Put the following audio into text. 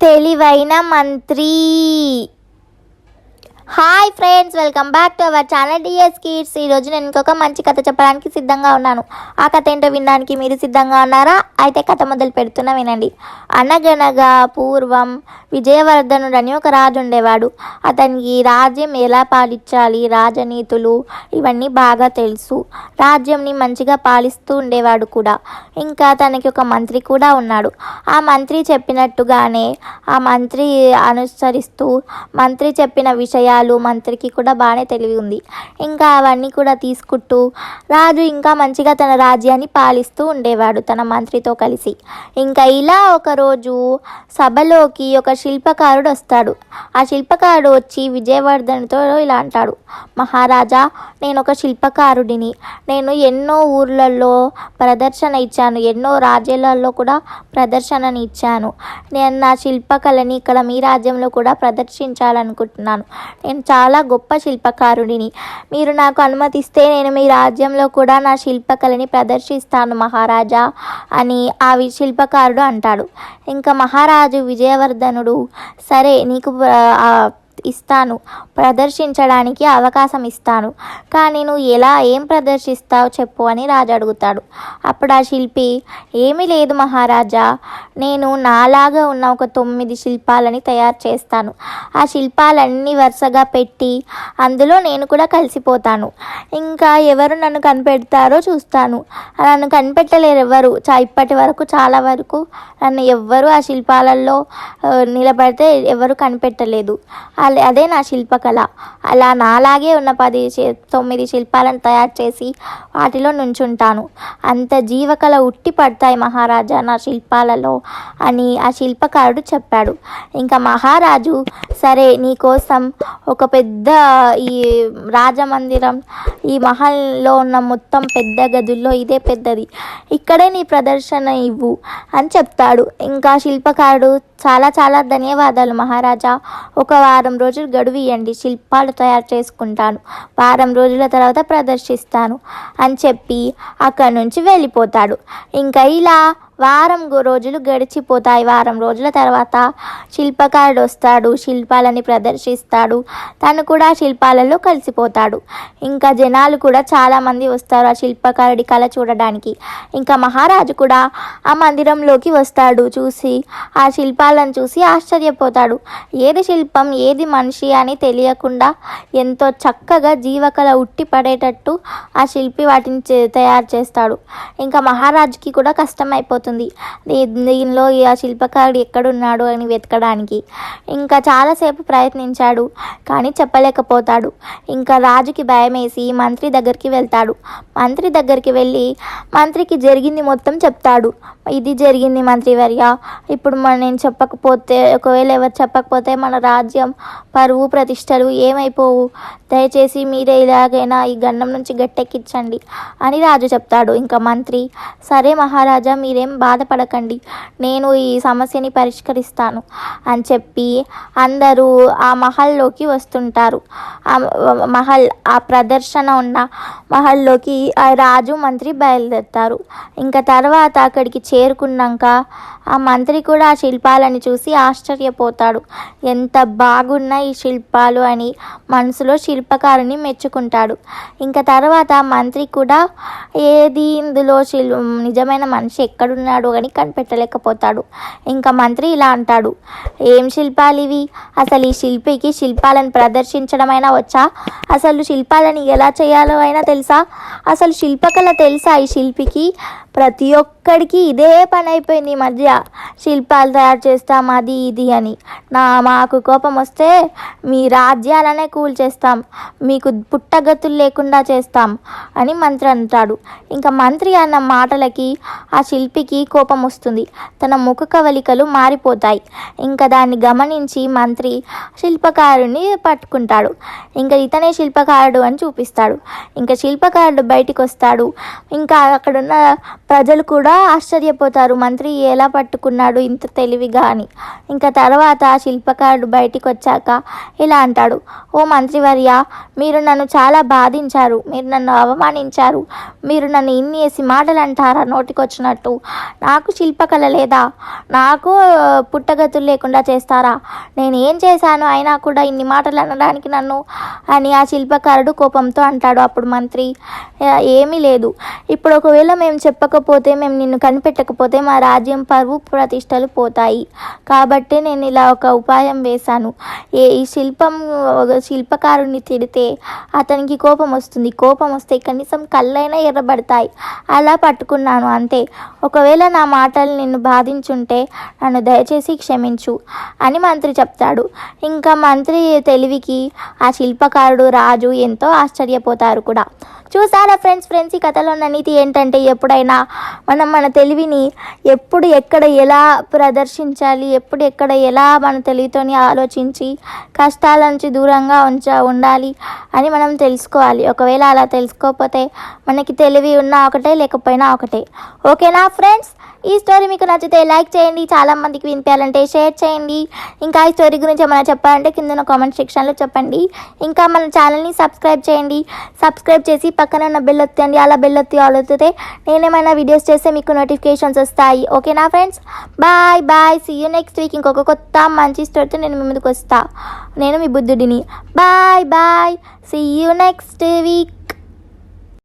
తెలివైన మంత్రి. Hi friends welcome back to our channel DS kids ఈరోజు నేను ఇంకొక మంచి కథ చెప్పడానికి సిద్ధంగా ఉన్నాను. ఆ కథ ఏంటో వినడానికి మీరు సిద్ధంగా ఉన్నారా? అయితే కథ మొదలు పెడుతున్నా వినండి. అనగనగా పూర్వం విజయవర్ధనుడు అని ఒక రాజు ఉండేవాడు. అతనికి రాజ్యం ఎలా పాలించాలి రాజనీతులు ఇవన్నీ బాగా తెలుసు. రాజ్యంని మంచిగా పాలిస్తూ ఉండేవాడు కూడా. ఇంకా తనకి ఒక మంత్రి కూడా ఉన్నాడు. ఆ మంత్రి చెప్పినట్టుగానే ఆ మంత్రి అనుసరిస్తూ మంత్రి చెప్పిన విషయాలు మంత్రికి కూడా బాగానే తెలివి ఉంది. ఇంకా అవన్నీ కూడా తీసుకుంటూ రాజు ఇంకా మంచిగా తన రాజ్యాన్ని పాలిస్తూ ఉండేవాడు తన మంత్రితో కలిసి. ఇంకా ఇలా ఒకరోజు సభలోకి ఒక శిల్పకారుడు వస్తాడు. ఆ శిల్పకారుడు వచ్చి విజయవర్ధన్తో ఇలా అంటాడు. మహారాజా నేను ఒక శిల్పకారుడిని. నేను ఎన్నో ఊర్లలో ప్రదర్శన ఇచ్చాను. ఎన్నో రాజ్యాలలో కూడా ప్రదర్శనని ఇచ్చాను. నేను నా శిల్పకళని ఇక్కడ మీ రాజ్యంలో కూడా ప్రదర్శించాలనుకుంటున్నాను. నేను చాలా గొప్ప శిల్పకారుడిని. మీరు నాకు అనుమతిస్తే నేను మీ రాజ్యంలో కూడా నా శిల్పకళని ప్రదర్శిస్తాను మహారాజా అని ఆ వి- శిల్పకారుడు అంటాడు. ఇంకా మహారాజు విజయవర్ధనుడు సరే నీకు ఇస్తాను. ప్రదర్శించడానికి అవకాశం ఇస్తాను కానీ నువ్వు ఎలా ఏం ప్రదర్శిస్తావు చెప్పు అని రాజు అడుగుతాడు. అప్పుడు ఆ శిల్పి ఏమీ లేదు మహారాజా. నేను నాలాగా ఉన్న ఒక తొమ్మిది శిల్పాలని తయారు చేస్తాను. ఆ శిల్పాలన్నీ వరుసగా పెట్టి అందులో నేను కూడా కలిసిపోతాను. ఇంకా ఎవరు నన్ను కనిపెడతారో చూస్తాను. నన్ను కనిపెట్టలేరు ఎవరు చా ఇప్పటి వరకు చాలా వరకు నన్ను ఎవ్వరు ఆ శిల్పాలలో నిలబడితే ఎవరు కనిపెట్టలేదు. వాళ్ళు అదే నా శిల్పకళ. అలా నాలాగే ఉన్న పది తొమ్మిది శిల్పాలను తయారు చేసి వాటిలో నుంచుంటాను. అంత జీవకళ ఉట్టి పడతాయి మహారాజా నా శిల్పాలలో అని ఆ శిల్పకారుడు చెప్పాడు. ఇంకా మహారాజు సరే నీకోసం ఒక పెద్ద ఈ రాజమందిరం ఈ మహల్లో ఉన్న మొత్తం పెద్ద గదుల్లో ఇదే పెద్దది. ఇక్కడే నీ ప్రదర్శన ఇవ్వు అని చెప్తాడు. ఇంకా శిల్పకారుడు చాలా చాలా ధన్యవాదాలు మహారాజా. ఒక వారం రోజులు గడువు ఇవ్వండి శిల్పాలు తయారు చేసుకుంటాను వారం రోజుల తర్వాత ప్రదర్శిస్తాను అని చెప్పి అక్కడి నుంచి వెళ్ళిపోతాడు. ఇంకా ఇలా వారం రోజులు గడిచిపోతాయి. వారం రోజుల తర్వాత శిల్పకారుడు వస్తాడు. శిల్పాలని ప్రదర్శిస్తాడు. తను కూడా శిల్పాలలో కలిసిపోతాడు. ఇంకా జనాలు కూడా చాలామంది వస్తారు ఆ శిల్పకారుడి కళ చూడడానికి. ఇంకా మహారాజు కూడా ఆ మందిరంలోకి వస్తాడు. చూసి ఆ శిల్పాలను చూసి ఆశ్చర్యపోతాడు. ఏది శిల్పం ఏది మనిషి అని తెలియకుండా ఎంతో చక్కగా జీవకళ ఉట్టి పడేటట్టు ఆ శిల్పి వాటిని తయారు చేస్తాడు. ఇంకా మహారాజుకి కూడా కష్టం అవుతుంది దీనిలో ఈ ఆ శిల్పకారుడు ఎక్కడున్నాడు అని వెతకడానికి. ఇంకా చాలాసేపు ప్రయత్నించాడు కానీ చెప్పలేకపోతాడు. ఇంకా రాజుకి భయమేసి మంత్రి దగ్గరికి వెళ్తాడు. మంత్రి దగ్గరికి వెళ్ళి మంత్రికి జరిగింది మొత్తం చెప్తాడు. ఇది జరిగింది మంత్రివర్య. ఇప్పుడు మన నేను చెప్పకపోతే ఒకవేళ ఎవరు చెప్పకపోతే మన రాజ్యం పరువు ప్రతిష్టలు ఏమైపోవు. దయచేసి మీరే ఇలాగైనా ఈ గండం నుంచి గట్టెక్కించండి అని రాజు చెప్తాడు. ఇంకా మంత్రి సరే మహారాజా మీరేం బాధపడకండి. నేను ఈ సమస్యని పరిష్కరిస్తాను అని చెప్పి అందరూ ఆ మహల్లోకి వస్తుంటారు. ఆ మహల్ ఆ ప్రదర్శన ఉన్న మహల్లోకి ఆ రాజు మంత్రి బయలుదేరుతారు. ఇంకా తర్వాత అక్కడికి చేరుకున్నాక ఆ మంత్రి కూడా ఆ శిల్పాలని చూసి ఆశ్చర్యపోతాడు. ఎంత బాగున్నాయి ఈ శిల్పాలు అని మనసులో శిల్పకారుని మెచ్చుకుంటాడు. ఇంకా తర్వాత మంత్రి కూడా ఏది ఇందులో శిల్ నిజమైన మనిషి ఎక్కడున్నాడు అని కనిపెట్టలేకపోతాడు. ఇంకా మంత్రి ఇలా అంటాడు ఏం శిల్పాలు ఇవి? అసలు ఈ శిల్పికి శిల్పాలను ప్రదర్శించడమైనా వచ్చా? అసలు శిల్పాలని ఎలా చేయాలో అయినా తెలుసా? అసలు శిల్పకళ తెలుసా ఈ శిల్పికి? ప్రతి ఒక్కడికి ఇదే పని అయిపోయింది ఈ మధ్య. శిల్పాలు తయారు చేస్తాం అది ఇది అని. నా మాకు కోపం వస్తే మీ రాజ్యాలనే కూల్చేస్తాం మీకు పుట్టగతులు లేకుండా చేస్తాం అని మంత్రి అంటాడు. ఇంకా మంత్రి అన్న మాటలకి ఆ శిల్పికి కోపం వస్తుంది. తన ముఖ కవలికలు మారిపోతాయి. ఇంకా దాన్ని గమనించి మంత్రి శిల్పకారుని పట్టుకుంటాడు. ఇంకా ఇతనే శిల్పకారుడు అని చూపిస్తాడు. ఇంకా శిల్పకారుడు బయటికి వస్తాడు ఇంకా అక్కడున్న ప్రజలు కూడా ఆశ్చర్యపోతారు. మంత్రి ఎలా పట్టుకున్నాడు ఇంత తెలివిగా అని. ఇంకా తర్వాత ఆ శిల్పకారుడు బయటికి వచ్చాక ఇలా అంటాడు ఓ మంత్రివర్య మీరు నన్ను చాలా బాధించారు. మీరు నన్ను అవమానించారు. మీరు నన్ను ఇన్ని వేసి మాటలు అంటారా నోటికొచ్చినట్టు. నాకు శిల్పకళ లేదా? నాకు పుట్టగతులు లేకుండా చేస్తారా? నేను ఏం చేశాను అయినా కూడా ఇన్ని మాటలు అనడానికి నన్ను అని ఆ శిల్పకారుడు కోపంతో అంటాడు. అప్పుడు మంత్రి ఏమీ లేదు. ఇప్పుడు ఒకవేళ మేము చెప్పక చెప్పకపోతే మేము నిన్ను కనిపెట్టకపోతే మా రాజ్యం పరువు ప్రతిష్టలు పోతాయి. కాబట్టి నేను ఇలా ఒక ఉపాయం వేశాను. ఏ ఈ శిల్పం ఒక శిల్పకారుని తిడితే అతనికి కోపం వస్తుంది. కోపం వస్తే కనీసం కళ్ళైనా ఎర్రబడతాయి. అలా పట్టుకున్నాను అంతే. ఒకవేళ నా మాటలు నిన్ను బాధించుంటే నన్ను దయచేసి క్షమించు అని మంత్రి చెప్తాడు. ఇంకా మంత్రి తెలివికి ఆ శిల్పకారుడు రాజు ఎంతో ఆశ్చర్యపోతారు కూడా. చూసారా ఫ్రెండ్స్ ఫ్రెండ్స్ ఈ కథలో ఉన్న నీతి ఏంటంటే ఎప్పుడైనా మనం మన తెలివిని ఎప్పుడు ఎక్కడ ఎలా ప్రదర్శించాలి ఎప్పుడు ఎక్కడ ఎలా మన తెలివితోని ఆలోచించి కష్టాల నుంచి దూరంగా ఉంచ ఉండాలి అని మనం తెలుసుకోవాలి. ఒకవేళ అలా తెలుసుకోకపోతే మనకి తెలివి ఉన్నా ఒకటే లేకపోయినా ఒకటే. ఓకేనా ఫ్రెండ్స్? ఈ స్టోరీ మీకు నచ్చితే లైక్ చేయండి చాలా మందికి వినిపించాలంటే షేర్ చేయండి. ఇంకా ఈ స్టోరీ గురించి ఏమైనా చెప్పాలంటే కింద కామెంట్ సెక్షన్లో చెప్పండి. ఇంకా మన ఛానల్ని సబ్స్క్రైబ్ చేయండి. సబ్స్క్రైబ్ చేసి పక్కన ఉన్న బెల్ ఒత్తండి అలా బెల్ ఒత్తి ఆల్ ఒత్తితే నేనేమైనా వీడియోస్ చేస్తే మీకు నోటిఫికేషన్స్ వస్తాయి. ఓకేనా friends bye bye see you next week ఇంకొక కొత్త మంచి స్టోరీతో నేను మీ ముందుకు వస్తా. నేను మీ బుద్ధుడిని. Bye bye see you next week